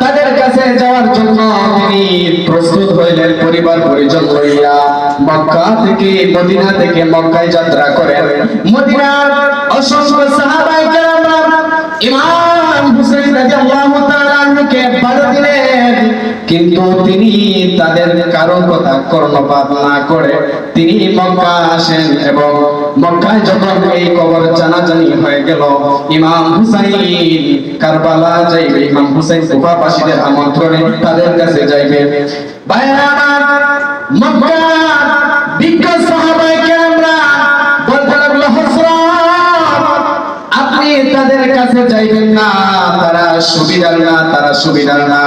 তাদের কাছে যাওয়ার জন্য তিনি প্রস্তুত হইলেন পরিবার পরিজন লইয়া। মক্কা থেকে মদিনা থেকে মক্কায় যাত্রা করেন মদিনার অসংখ্য সাহাবায়ে কেরাম ইমাম হুসাইন রাদিয়াল্লাহু তাআলা আনহুকে বাধা দিলেন। কিন্তু তিনি তাদের কারও কথা কর্ণপাত না করে তিনি মক্কা আসেন এবং মক্কায় যখন এই কবর জানাজানি হয়ে গেল, ইমাম হুসাইন কারবালা যাইবে, ইমাম হুসাইন কুফাবাসীদের আমন্ত্রণে তাদের কাছে যাইবে। ভাইরা মক্কা তাদের কাছে যাইবেন না, তারা সুবিধার না, তারা সুবিধার না।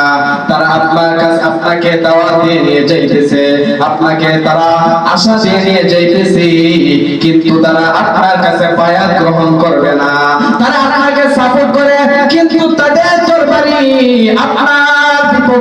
তারা আপনার কাছে, আপনাকে দাওয়াত দিয়ে নিয়ে যাইতেছে, আপনাকে তারা আশা দিয়ে নিয়ে যাইতেছে, কিন্তু তারা আপনার কাছে বায়াত গ্রহণ করবে না। তারা আপনাকে সাপোর্ট করে, কিন্তু তাদের দরবারি আপনার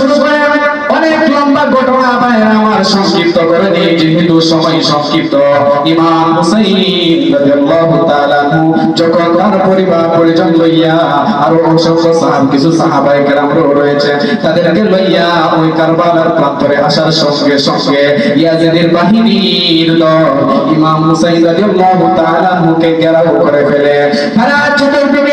শুরু করেন অনেক লম্বা ঘটনা ভাইরা আমার সংক্ষিপ্ত করে দিই যেহেতু সময় সংক্ষিপ্ত, ইমাম হুসাইন যখন তার পরিবার পরিজন লইয়া আরও অসংখ্য সাহাব, কিছু সাহাবায়ে কেরাম রয়েছে, তাদেরকে লইয়া ওই কারবালার প্রান্তরে আসার সঙ্গে সঙ্গে ইয়াজিদের বাহিনীর দল ইমাম হুসাইন রাদিয়াল্লাহু তাআলা ঘেরাও করে ফেলে। তারা চতুর্দিকে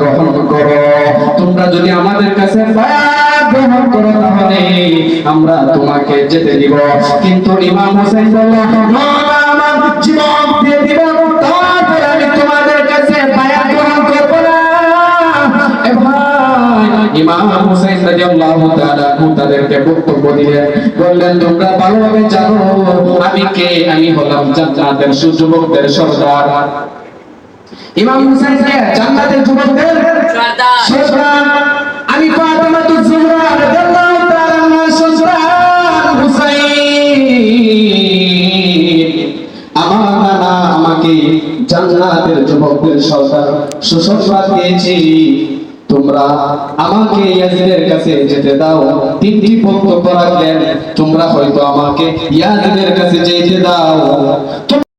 আমরা তোমাকে যেতে দিব। কিন্তু ইমাম হোসেন বলল "না, আমার জীবন দিয়ে দিব তারপরে আমি তোমাদের কাছে বায়াত গ্রহণ করব না। ইমাম হোসেন রাদিয়াল্লাহু তাআলা তাদেরকে বক্তব্য দিলেন বললেন তোমরা ভালোভাবে জানো আমি কে? আমি হলাম জান্নাতের সুযুবকদের সর্দার। ইমাম হোসেন কে? জান্নাতের যুবকদের সর্দার। সর্দার। আমি ফাতেমাতুজ জোহরা রাদিয়াল্লাহু জান্নাতের যুবকদের সরকার সুসংবাদ দিয়েছি। তোমরা আমাকে ইয়াজিদের কাছে যেতে দাও। তিনটি বক্তব্য রাখলেন তোমরা হয়তো আমাকে ইয়াজিদের কাছে যেতে দাও।